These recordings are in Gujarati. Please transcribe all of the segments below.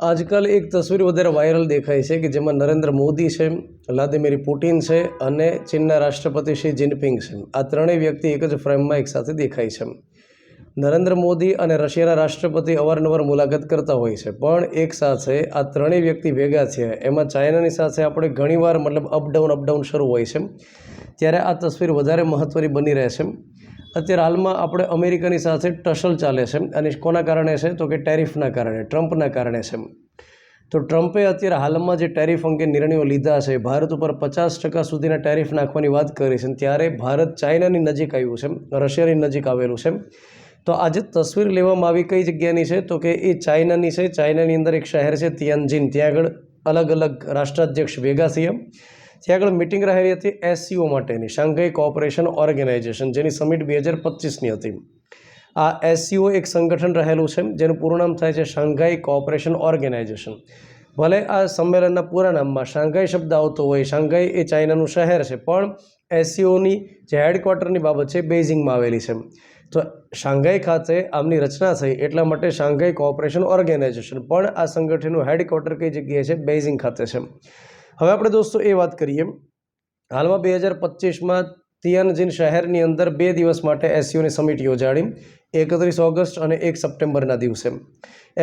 આજકાલ એક તસવીર વધારે વાયરલ દેખાય છે કે જેમાં નરેન્દ્ર મોદી છે, વ્લાદિમીર પુટિન છે અને ચીનના રાષ્ટ્રપતિ શી જિનપિંગ છે. આ ત્રણેય વ્યક્તિ એક જ ફ્રેમમાં એક સાથે દેખાય છે. નરેન્દ્ર મોદી અને રશિયાના રાષ્ટ્રપતિ અવારનવાર મુલાકાત કરતા હોય છે, પણ એક સાથે આ ત્રણેય વ્યક્તિ ભેગા છે. એમાં ચાઇનાની સાથે આપણે ઘણીવાર મતલબ અપડાઉન અપડાઉન શરૂ હોય છે. ત્યારે આ તસવીર વધારે મહત્ત્વની બની રહે છે. અત્યારે હાલમાં આપણે અમેરિકાની સાથે ટસલ ચાલે છે અને કોના કારણે છે? તો કે ટેરિફના કારણે, ટ્રમ્પના કારણે છે. તો ટ્રમ્પે અત્યારે હાલમાં જે ટેરિફ અંગે નિર્ણયો લીધા છે, ભારત ઉપર પચાસ ટકા સુધીના ટેરિફ નાખવાની વાત કરી છે ત્યારે ભારત ચાઇનાની નજીક આવ્યું છે, રશિયાની નજીક આવેલું છે. તો આજે તસવીર લેવામાં આવી કઈ જગ્યાની છે? તો કે એ ચાઇનાની છે. ચાઇનાની અંદર એક શહેર છે, તિયાનજીન. ત્યાં આગળ અલગ અલગ રાષ્ટ્રાધ્યક્ષ ભેગા થયા. ત્યાં આગળ મિટિંગ રહેલી હતી એસસીઓ માટેની શાંઘાઈ કોઓપરેશન ઓર્ગેનાઇઝેશન જેની સમિટ બે હજાર પચીસની હતી. આ એસસીઓ એક સંગઠન રહેલું છે, જેનું પૂરું નામ થાય છે શાંઘાઈ કોઓપરેશન ઓર્ગેનાઇઝેશન ભલે આ સંમેલનના પૂરા નામમાં શાંઘાઈ શબ્દ આવતો હોય શાંઘાઈ એ ચાઇનાનું શહેર છે, પણ એસસીઓની જે હેડક્વાર્ટરની બાબત છે બેઇઝિંગમાં આવેલી છે. તો શાંઘાઈ ખાતે આમની રચના થઈ એટલા માટે શાંઘાઈ કોઓપરેશન ઓર્ગેનાઇઝેશન પણ આ સંગઠનનું હેડક્વાર્ટર કઈ જગ્યાએ છે? બેઇઝિંગ ખાતે છે. હવે આપણે દોસ્તો એ વાત કરીએ. હાલમાં બે હજાર પચીસમાં તિયાનજીન શહેરની અંદર બે દિવસ માટે એસસીઓની સમિટ યોજાણી, એકત્રીસ ઓગસ્ટ અને એક સપ્ટેમ્બરના દિવસે.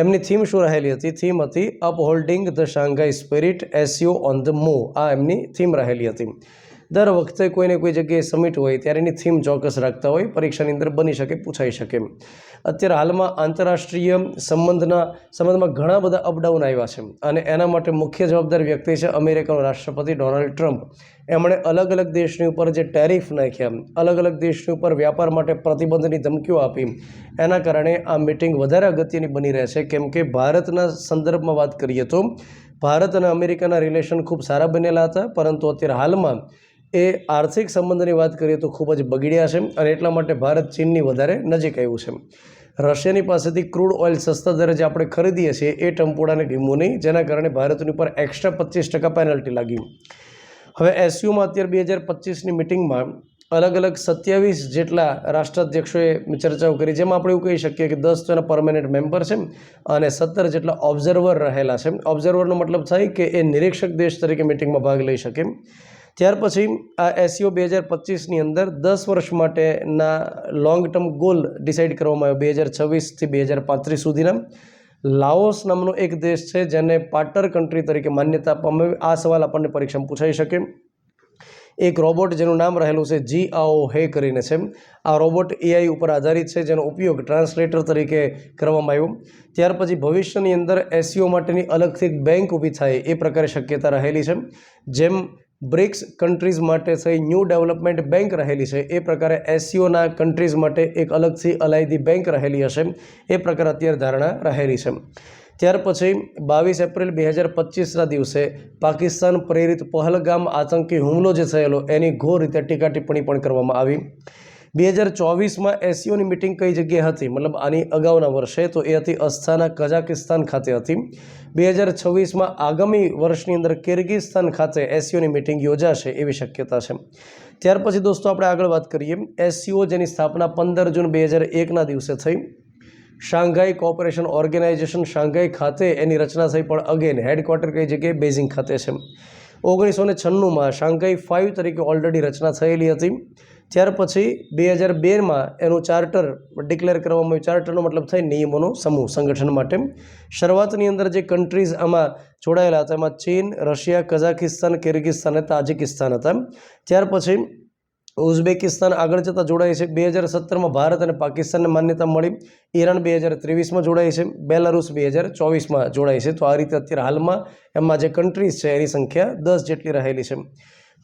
એમની થીમ શું રહેલી હતી? થીમ હતી, upholding the Shanghai spirit SCO on the move આ એમની થીમ રહેલી હતી. દર વખતે કોઈને કોઈ જગ્યાએ સમિટ હોય ત્યારે એની થીમ ચોક્કસ રાખતા હોય, પરીક્ષાની અંદર બની શકે, પૂછાઈ શકે અત્યારે હાલમાં આંતરરાષ્ટ્રીય સંબંધના, સંબંધમાં ઘણા બધા અપડાઉન આવ્યા છે. અને એના માટે મુખ્ય જવાબદાર વ્યક્તિ છે અમેરિકાનો રાષ્ટ્રપતિ ડોનાલ્ડ ટ્રમ્પ એમણે અલગ અલગ દેશની ઉપર જે ટેરિફ નાખ્યા, અલગ અલગ દેશની ઉપર વ્યાપાર માટે પ્રતિબંધની ધમકીઓ આપી. એના કારણે આ મિટિંગ વધારે અગત્યની બની રહે છે. કેમ કે ભારતના સંદર્ભમાં વાત કરીએ તો, ભારત અને અમેરિકાના રિલેશન ખૂબ સારા બનેલા હતા, પરંતુ અત્યારે હાલમાં એ આર્થિક સંબંધની વાત કરીએ તો ખૂબ જ બગડ્યા છે અને એટલા માટે ભારત ચીનની વધારે નજીક આવ્યું છે. રશિયાની પાસેથી ક્રૂડ ઓઇલ સસ્તા દરે જે આપણે ખરીદીએ છીએ એ ટંપોડાને ગમ્યું નહીં, જેના કારણે ભારતની ઉપર એક્સ્ટ્રા પચીસ ટકા પેનલ્ટી લાગી હવે એસયુમાં અત્યારે બે હજાર પચીસની મિટિંગમાં અલગ અલગ સત્યાવીસ જેટલા રાષ્ટ્રાધ્યક્ષોએ ચર્ચાઓ કરી, જેમાં આપણે એવું કહી શકીએ કે દસ તો એના પરમેનન્ટ મેમ્બર છે અને સત્તર જેટલા ઓબ્ઝર્વર રહેલા છે. ઓબ્ઝર્વરનો મતલબ થાય કે એ નિરીક્ષક દેશ તરીકે મિટિંગમાં ભાગ લઈ શકે. ત્યાર પછી આ એસસીઓ બે હજાર પચીસની અંદર દસ વર્ષ માટેના લોંગ ટર્મ ગોલ ડિસાઇડ કરવામાં આવ્યો બે હજાર છવ્વીસથી બે હજાર પાંત્રીસ સુધીના. લાઓસ નામનો એક દેશ છે જેને પાર્ટનર કન્ટ્રી તરીકે માન્યતા આપવામાં આવી. આ સવાલ આપણને પરીક્ષામાં પૂછાઈ શકે. એક રોબોટ જેનું નામ રહેલું છે જી આઓ હે કરીને છે. આ રોબોટ એઆઈ ઉપર આધારિત છે જેનો ઉપયોગ ટ્રાન્સલેટર તરીકે કરવામાં આવ્યો. ત્યાર પછી ભવિષ્યની અંદર એસસીઓ માટેની અલગથી બેંક ઊભી થાય એ પ્રકારે શક્યતા રહેલી છે. જેમ બ્રિક્સ કન્ટ્રીઝ માટે થઈ ન્યૂ ડેવલપમેન્ટ બેંક રહેલી છે. એ પ્રકારે એસસીઓના કન્ટ્રીઝ માટે એક અલગથી અલાયદી બેંક રહેલી હશે. એ પ્રકારે અત્યારે ધારણા રહેલી છે. ત્યાર પછી બાવીસ એપ્રિલ બે હજાર પચીસના દિવસે પાકિસ્તાન પ્રેરિત પહલગામ આતંકી હુમલો જે થયેલો, એની ઘોર રીતે ટીકા ટિપ્પણી પણ કરવામાં આવી. બે હજાર ચોવીસમાં એસસીઓની મિટિંગ કઈ જગ્યાએ હતી? મતલબ આની અગાઉના વર્ષે તો એ હતી અસ્થાના કઝાકિસ્તાન ખાતે હતી. બે હજાર છવ્વીસમાં આગામી વર્ષની અંદર કિર્ગિસ્તાન ખાતે એસસીઓની મિટિંગ યોજાશે એવી શક્યતા છે. ત્યાર પછી દોસ્તો આપણે આગળ વાત કરીએ. એસસીઓ જેની સ્થાપના પંદર જૂન બે હજાર એકના દિવસે થઈ. શાંઘાઈ કોઓપરેશન ઓર્ગેનાઇઝેશન શાંઘાઈ ખાતે એની રચના થઈ, પણ અગેન હેડક્વાર્ટર કઈ જગ્યાએ? બેઝિંગ ખાતે છે. ઓગણીસો ને છન્નુંમાં શાંઘાઈ ફાઇવ તરીકે ઓલરેડી રચના થયેલી હતી. ત્યાર પછી બે હજાર બેમાં એનું ચાર્ટર ડિક્લેર કરવામાં આવ્યું. ચાર્ટરનો મતલબ થાય નિયમોનો સમૂહ, સંગઠન માટે. શરૂઆતની અંદર જે કન્ટ્રીઝ આમાં જોડાયેલા હતા, એમાં ચીન, રશિયા કઝાકિસ્તાન કિર્ગિસ્તાન અને તાજિકિસ્તાન હતા. ત્યાર પછી ઉઝબેકિસ્તાન આગળ જતાં જોડાય છે. બે હજાર સત્તરમાં ભારત અને પાકિસ્તાનને માન્યતા મળી. ઈરાન બે હજાર ત્રેવીસમાં જોડાય છે. બેલારુસ બે હજાર ચોવીસમાં જોડાય છે. તો આ રીતે અત્યારે હાલમાં એમાં જે કન્ટ્રીઝ છે, એની સંખ્યા દસ જેટલી રહેલી છે.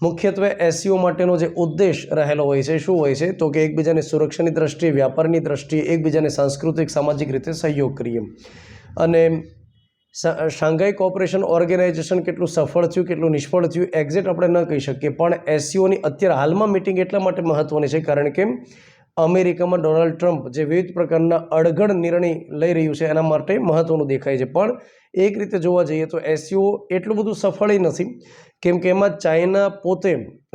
મુખ્યત્વે એસસીઓ માટેનો જે ઉદ્દેશ રહેલો હોય છે, શું હોય છે? તો કે એકબીજાની સુરક્ષાની દ્રષ્ટિએ, વ્યાપારની દ્રષ્ટિએ એકબીજાને સાંસ્કૃતિક, સામાજિક રીતે સહયોગ કરીએ. અને શાંઘાઈ કોઓપરેશન ઓર્ગેનાઇઝેશન કેટલું સફળ થયું, કેટલું નિષ્ફળ થયું, એક્ઝેક્ટ આપણે ન કહી શકીએ. પણ એસસીઓની અત્યારે હાલમાં મિટિંગ એટલા માટે મહત્ત્વની છે, કારણ કે અમેરિકામાં ડોનાલ્ડ ટ્રમ્પ જે વિવિધ પ્રકારના અડગડ નિર્ણય લઈ રહ્યું છે, એના માટે મહત્ત્વનું દેખાય છે. પણ એક રીતે જોવા જઈએ તો એસસીઓ એટલું બધું સફળ નથી, કેમ કે એમાં ચાઇના પોતે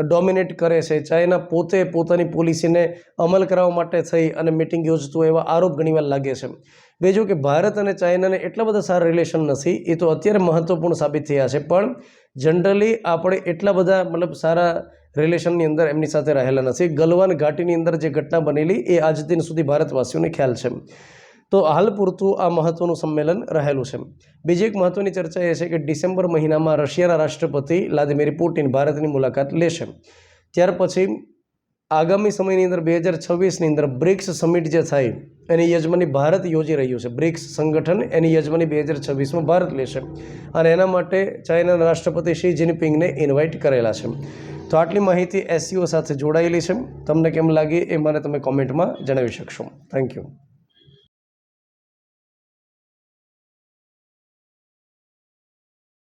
ડોમિનેટ કરે છે. ચાઇના પોતે પોતાની પોલિસીને અમલ કરાવવા માટે થઈ અને મિટિંગ યોજતું એવા આરોપ ઘણીવાર લાગે છે. બીજું કે ભારત અને ચાઇનાને એટલા બધા સારા રિલેશન નથી, એ તો અત્યારે મહત્ત્વપૂર્ણ સાબિત થયા છે. પણ જનરલી આપણે એટલા બધા મતલબ સારા રિલેશનની અંદર એમની સાથે રહેલા નથી. ગલવાન ઘાટીની અંદર જે ઘટના બનેલી, એ આજ દિન સુધી ભારતવાસીઓને ખ્યાલ છે. તો હાલ પૂરતું આ મહત્ત્વનું સંમેલન રહેલું છે. બીજી એક મહત્ત્વની ચર્ચા એ છે કે ડિસેમ્બર મહિનામાં રશિયાના રાષ્ટ્રપતિ વ્લાદિમીર પુટિન ભારતની મુલાકાત લેશે. ત્યાર પછી આગામી સમયની અંદર બે હજાર છવ્વીસની અંદર બ્રિક્સ સમિટ જે થાય એની યજમાની ભારત યોજી રહ્યું છે. બ્રિક્સ સંગઠન એની યજમાની બે હજાર છવ્વીસમાં ભારત લેશે અને એના માટે ચાઇનાના રાષ્ટ્રપતિ શી જિનપિંગને ઇન્વાઇટ કરેલા છે. તો આટલી માહિતી એસસીઓ સાથે જોડાયેલી છે. તમને કેમ લાગી એ મને તમે કોમેન્ટમાં જણાવી શકશો. Thank you.